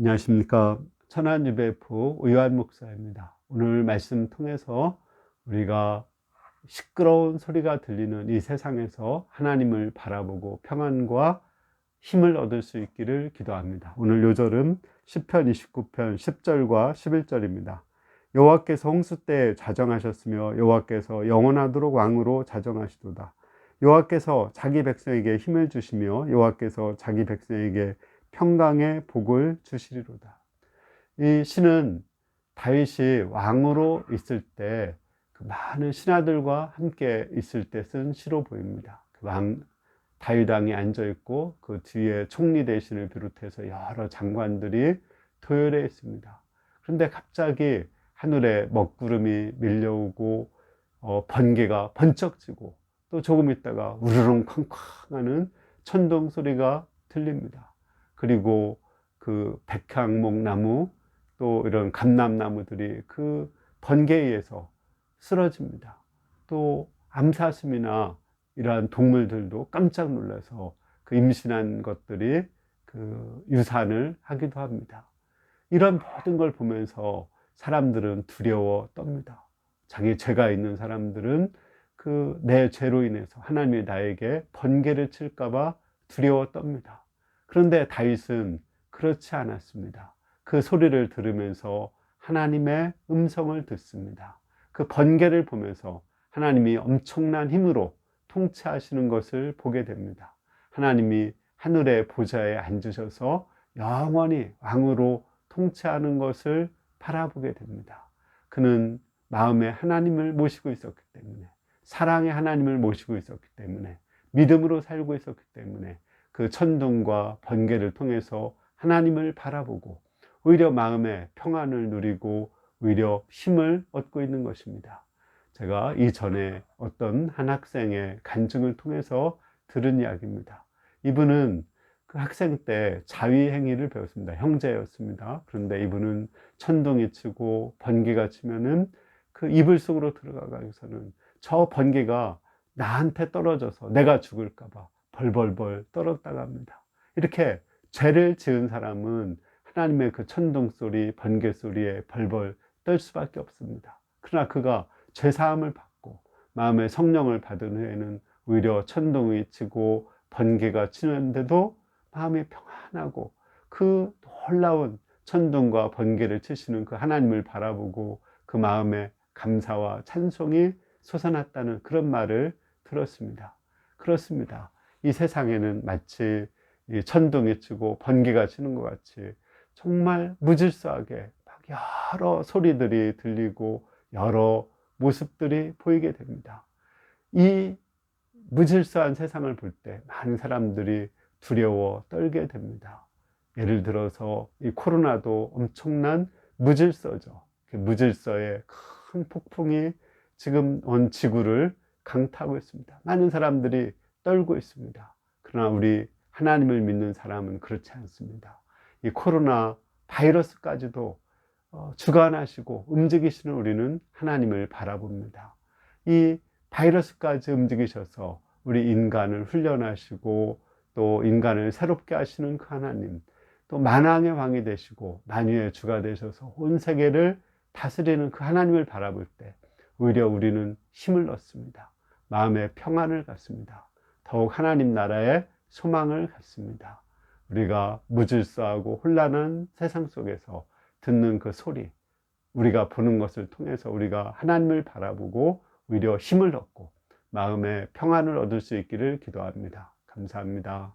안녕하십니까. 천안유배포 의환 목사입니다. 오늘 말씀 통해서 우리가 시끄러운 소리가 들리는 이 세상에서 하나님을 바라보고 평안과 힘을 얻을 수 있기를 기도합니다. 오늘 요절은 10편 29편 10절과 11절입니다. 여호와께서 홍수 때 자정하셨으며 여호와께서 영원하도록 왕으로 자정하시도다. 여호와께서 자기 백성에게 힘을 주시며 여호와께서 자기 백성에게 평강의 복을 주시리로다. 이 시는 다윗이 왕으로 있을 때 그 많은 신하들과 함께 있을 때 쓴 시로 보입니다. 그 왕 다윗 왕이 앉아 있고 그 뒤에 총리 대신을 비롯해서 여러 장관들이 도열해 있습니다. 그런데 갑자기 하늘에 먹구름이 밀려오고 어, 번개가 번쩍지고 또 조금 있다가 우르릉 쾅쾅 하는 천둥 소리가 들립니다. 그리고 그 백향목 나무 또 이런 감람나무들이 그 번개에 의해서 쓰러집니다. 또 암사슴이나 이러한 동물들도 깜짝 놀라서 그 임신한 것들이 그 유산을 하기도 합니다. 이런 모든 걸 보면서 사람들은 두려워 떱니다. 자기 죄가 있는 사람들은 그 내 죄로 인해서 하나님이 나에게 번개를 칠까봐 두려워 떱니다. 그런데 다윗은 그렇지 않았습니다. 그 소리를 들으면서 하나님의 음성을 듣습니다. 그 번개를 보면서 하나님이 엄청난 힘으로 통치하시는 것을 보게 됩니다. 하나님이 하늘의 보좌에 앉으셔서 영원히 왕으로 통치하는 것을 바라보게 됩니다. 그는 마음에 하나님을 모시고 있었기 때문에, 사랑의 하나님을 모시고 있었기 때문에, 믿음으로 살고 있었기 때문에, 그 천둥과 번개를 통해서 하나님을 바라보고, 오히려 마음에 평안을 누리고, 오히려 힘을 얻고 있는 것입니다. 제가 이전에 어떤 한 학생의 간증을 통해서 들은 이야기입니다. 이분은 그 학생 때 자위 행위를 배웠습니다. 형제였습니다. 그런데 이분은 천둥이 치고 번개가 치면은 그 이불 속으로 들어가서는 저 번개가 나한테 떨어져서 내가 죽을까봐 벌벌벌 떨었다가 합니다. 이렇게 죄를 지은 사람은 하나님의 그 천둥 소리, 번개 소리에 벌벌 떨 수밖에 없습니다. 그러나 그가 죄 사함을 받고 마음의 성령을 받은 후에는 오히려 천둥이 치고 번개가 치는데도 마음이 평안하고 그 놀라운 천둥과 번개를 치시는 그 하나님을 바라보고 그 마음에 감사와 찬송이 솟아났다는 그런 말을 들었습니다. 그렇습니다. 이 세상에는 마치 천둥이 치고 번개가 치는 것 같이 정말 무질서하게 여러 소리들이 들리고 여러 모습들이 보이게 됩니다. 이 무질서한 세상을 볼 때 많은 사람들이 두려워 떨게 됩니다. 예를 들어서 이 코로나도 엄청난 무질서죠. 그 무질서의 큰 폭풍이 지금 온 지구를 강타하고 있습니다. 많은 사람들이 떨고 있습니다. 그러나 우리 하나님을 믿는 사람은 그렇지 않습니다. 이 코로나 바이러스까지도 어, 주관하시고 움직이시는 우리는 하나님을 바라봅니다. 이 바이러스까지 움직이셔서 우리 인간을 훈련하시고 또 인간을 새롭게 하시는 그 하나님, 또 만왕의 왕이 되시고 만유의 주가 되셔서 온 세계를 다스리는 그 하나님을 바라볼 때 오히려 우리는 힘을 얻습니다. 마음의 평안을 갖습니다. 더욱 하나님 나라의 소망을 갖습니다. 우리가 무질서하고 혼란한 세상 속에서 듣는 그 소리, 우리가 보는 것을 통해서 우리가 하나님을 바라보고 오히려 힘을 얻고 마음의 평안을 얻을 수 있기를 기도합니다. 감사합니다.